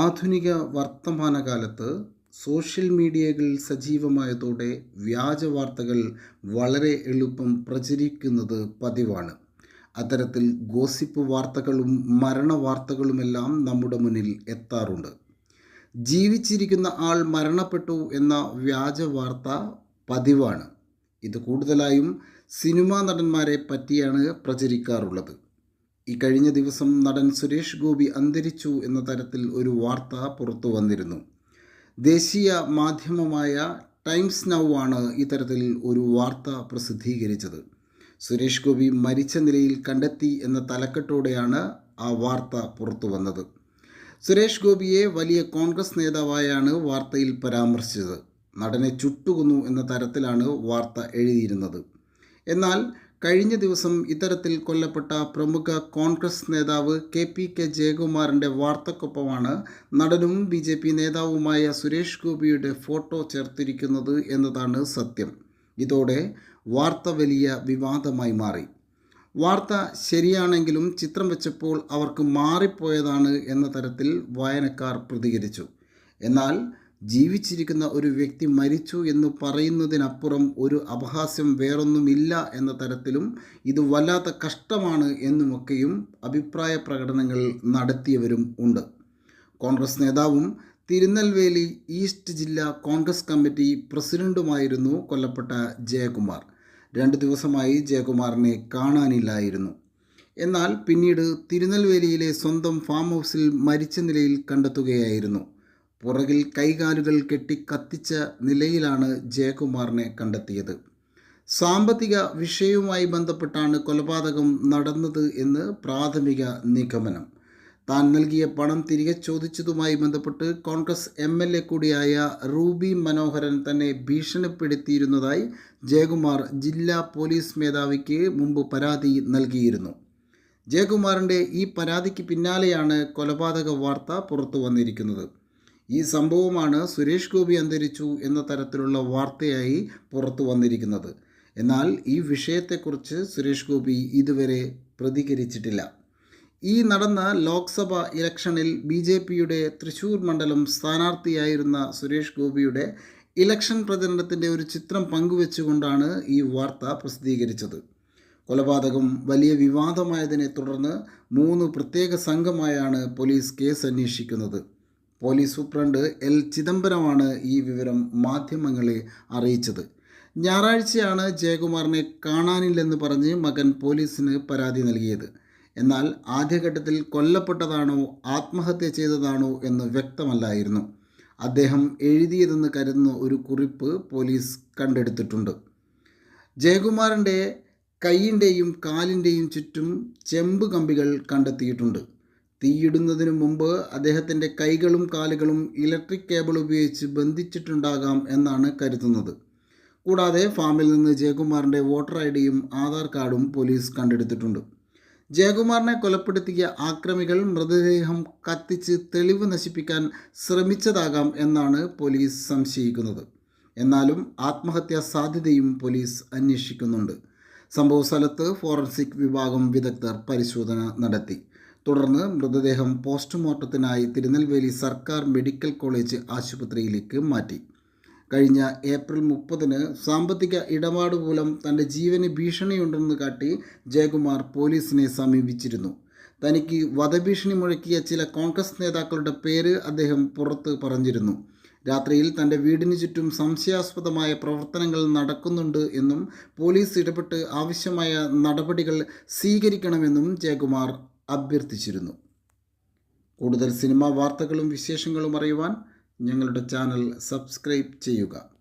ആധുനിക വർത്തമാനകാലത്ത് സോഷ്യൽ മീഡിയകൾ സജീവമായതോടെ വ്യാജ വാർത്തകൾ വളരെ എളുപ്പം പ്രചരിക്കുന്നത് പതിവാണ്. അത്തരത്തിൽ ഗോസിപ്പ് വാർത്തകളും മരണ വാർത്തകളുമെല്ലാം നമ്മുടെ മുന്നിൽ എത്താറുണ്ട്. ജീവിച്ചിരിക്കുന്ന ആൾ മരണപ്പെട്ടു എന്ന വ്യാജ വാർത്ത പതിവാണ്. ഇത് കൂടുതലായും സിനിമാ നടന്മാരെ പറ്റിയാണ് പ്രചരിക്കാറുള്ളത്. ഈ കഴിഞ്ഞ ദിവസം നടൻ സുരേഷ് ഗോപി അന്തരിച്ചു എന്ന തരത്തിൽ ഒരു വാർത്ത പുറത്തു വന്നിരുന്നു. ദേശീയ മാധ്യമമായ ടൈംസ് നൗ ആണ് ഇത്തരത്തിൽ ഒരു വാർത്ത പ്രസിദ്ധീകരിച്ചത്. സുരേഷ് ഗോപി മരിച്ച നിലയിൽ കണ്ടെത്തി എന്ന തലക്കെട്ടോടെയാണ് ആ വാർത്ത പുറത്തു വന്നത്. സുരേഷ് ഗോപിയെ വലിയ കോൺഗ്രസ് നേതാവായാണ് വാർത്തയിൽ പരാമർശിച്ചത്. നടനെ ചുട്ടുകുന്നു എന്ന തരത്തിലാണ് വാർത്ത എഴുതിയിരുന്നത്. എന്നാൽ കഴിഞ്ഞ ദിവസം ഇത്തരത്തിൽ കൊല്ലപ്പെട്ട പ്രമുഖ കോൺഗ്രസ് നേതാവ് കെ പി കെ ജയകുമാറിന്റെ വാർത്തക്കൊപ്പമാണ് നടനും ബി ജെ പി നേതാവുമായ സുരേഷ് ഗോപിയുടെ ഫോട്ടോ ചേർത്തിരിക്കുന്നത് എന്നതാണ് സത്യം. ഇതോടെ വാർത്ത വലിയ വിവാദമായി മാറി. വാർത്ത ശരിയാണെങ്കിലും ചിത്രം വെച്ചപ്പോൾ അവർക്ക് മാറിപ്പോയതാണ് എന്ന തരത്തിൽ വായനക്കാർ പ്രതികരിച്ചു. എന്നാൽ ജീവിച്ചിരിക്കുന്ന ഒരു വ്യക്തി മരിച്ചു എന്ന് പറയുന്നതിനപ്പുറം ഒരു അപഹാസ്യം വേറൊന്നുമില്ല എന്ന തരത്തിലും ഇത് വല്ലാത്ത കഷ്ടമാണ് എന്നുമൊക്കെയും അഭിപ്രായ പ്രകടനങ്ങൾ നടത്തിയവരും ഉണ്ട്. കോൺഗ്രസ് നേതാവും തിരുനെൽവേലി ഈസ്റ്റ് ജില്ലാ കോൺഗ്രസ് കമ്മിറ്റി പ്രസിഡന്റുമായിരുന്നു കൊല്ലപ്പെട്ട ജയകുമാർ. രണ്ട് ദിവസമായി ജയകുമാറിനെ കാണാനില്ലായിരുന്നു. എന്നാൽ പിന്നീട് തിരുനെൽവേലിയിലെ സ്വന്തം ഫാം ഹൗസിൽ മരിച്ച നിലയിൽ കണ്ടെത്തുകയായിരുന്നു. പുറകിൽ കൈകാലുകൾ കെട്ടി കത്തിച്ച നിലയിലാണ് ജയകുമാറിനെ കണ്ടെത്തിയത്. സാമ്പത്തിക വിഷയവുമായി ബന്ധപ്പെട്ടാണ് കൊലപാതകം നടന്നത് എന്ന് പ്രാഥമിക നിഗമനം. താൻ നൽകിയ പണം തിരികെ ചോദിച്ചതുമായി ബന്ധപ്പെട്ട് കോൺഗ്രസ് എം എൽ എ കൂടിയായ റൂബി മനോഹരൻ തന്നെ ഭീഷണിപ്പെടുത്തിയിരുന്നതായി ജയകുമാർ ജില്ലാ പോലീസ് മേധാവിക്ക് മുമ്പ് പരാതി നൽകിയിരുന്നു. ജയകുമാറിന്റെ ഈ പരാതിക്ക് പിന്നാലെയാണ് കൊലപാതക വാർത്ത പുറത്തു വന്നിരിക്കുന്നത്. ഈ സംഭവമാണ് സുരേഷ് ഗോപി അന്തരിച്ചു എന്ന തരത്തിലുള്ള വാർത്തയായി പുറത്തു വന്നിരിക്കുന്നത്. എന്നാൽ ഈ വിഷയത്തെക്കുറിച്ച് സുരേഷ് ഗോപി ഇതുവരെ പ്രതികരിച്ചിട്ടില്ല. ഈ നടന്ന ലോക്സഭ ഇലക്ഷനിൽ ബി ജെ പിയുടെ തൃശ്ശൂർ മണ്ഡലം സ്ഥാനാർത്ഥിയായിരുന്ന സുരേഷ് ഗോപിയുടെ ഇലക്ഷൻ പ്രചരണത്തിന്റെ ഒരു ചിത്രം പങ്കുവെച്ചുകൊണ്ടാണ് ഈ വാർത്ത പ്രസിദ്ധീകരിച്ചത്. കൊലപാതകം വലിയ വിവാദമായതിനെ തുടർന്ന് മൂന്ന് പ്രത്യേക സംഘമായാണ് പോലീസ് കേസ് അന്വേഷിക്കുന്നത്. പോലീസ് സൂപ്രണ്ട് എൽ ചിദംബരമാണ് ഈ വിവരം മാധ്യമങ്ങളെ അറിയിച്ചത്. ഞായറാഴ്ചയാണ് ജയകുമാറിനെ കാണാനില്ലെന്ന് പറഞ്ഞ് മകൻ പോലീസിന് പരാതി നൽകിയത്. എന്നാൽ ആദ്യഘട്ടത്തിൽ കൊല്ലപ്പെട്ടതാണോ ആത്മഹത്യ ചെയ്തതാണോ എന്ന് വ്യക്തമല്ലായിരുന്നു. അദ്ദേഹം എഴുതിയതെന്ന് കരുതുന്ന ഒരു കുറിപ്പ് പോലീസ് കണ്ടെടുത്തിട്ടുണ്ട്. ജയകുമാറിന്റെ കൈയിന്റെയും കാലിന്റെയും ചുറ്റും ചെമ്പ് കമ്പികൾ കണ്ടെത്തിയിട്ടുണ്ട്. തീയിടുന്നതിനു മുമ്പ് അദ്ദേഹത്തിന്റെ കൈകളും കാലുകളും ഇലക്ട്രിക് കേബിൾ ഉപയോഗിച്ച് ബന്ധിച്ചിട്ടുണ്ടാകാം എന്നാണ് കരുതുന്നത്. കൂടാതെ ഫാമിൽ നിന്ന് ജയകുമാറിന്റെ വോട്ടർ ഐ ഡിയും ആധാർ കാർഡും പോലീസ് കണ്ടെടുത്തിട്ടുണ്ട്. ജയകുമാറിനെ കൊലപ്പെടുത്തിയ ആക്രമികൾ മൃതദേഹം കത്തിച്ച് തെളിവ് നശിപ്പിക്കാൻ ശ്രമിച്ചതാകാം എന്നാണ് പോലീസ് സംശയിക്കുന്നത്. എന്നാലും ആത്മഹത്യാ സാധ്യതയും പോലീസ് അന്വേഷിക്കുന്നുണ്ട്. സംഭവ സ്ഥലത്ത് ഫോറൻസിക് വിഭാഗം വിദഗ്ധർ പരിശോധന നടത്തി. തുടർന്ന് മൃതദേഹം പോസ്റ്റ്മോർട്ടത്തിനായി തിരുനെൽവേലി സർക്കാർ മെഡിക്കൽ കോളേജ് ആശുപത്രിയിലേക്ക് മാറ്റി. കഴിഞ്ഞ ഏപ്രിൽ മുപ്പതിന് സാമ്പത്തിക ഇടപാട് മൂലം തന്റെ ജീവന് ഭീഷണിയുണ്ടെന്ന് കാട്ടി ജയകുമാർ പോലീസിനെ സമീപിച്ചിരുന്നു. തനിക്ക് വധഭീഷണി മുഴക്കിയ ചില കോൺഗ്രസ് നേതാക്കളുടെ പേര് അദ്ദേഹം പുറത്ത് പറഞ്ഞിരുന്നു. രാത്രിയിൽ തന്റെ വീടിന് ചുറ്റും സംശയാസ്പദമായ പ്രവർത്തനങ്ങൾ നടക്കുന്നുണ്ട് എന്നും പോലീസ് ഇടപെട്ട് ആവശ്യമായ നടപടികൾ സ്വീകരിക്കണമെന്നും ജയകുമാർ അഭ്യർത്ഥിച്ചിരുന്നു. കൂടുതൽ സിനിമാ വാർത്തകളും വിശേഷങ്ങളും അറിയുവാൻ ഞങ്ങളുടെ ചാനൽ സബ്സ്ക്രൈബ് ചെയ്യുക.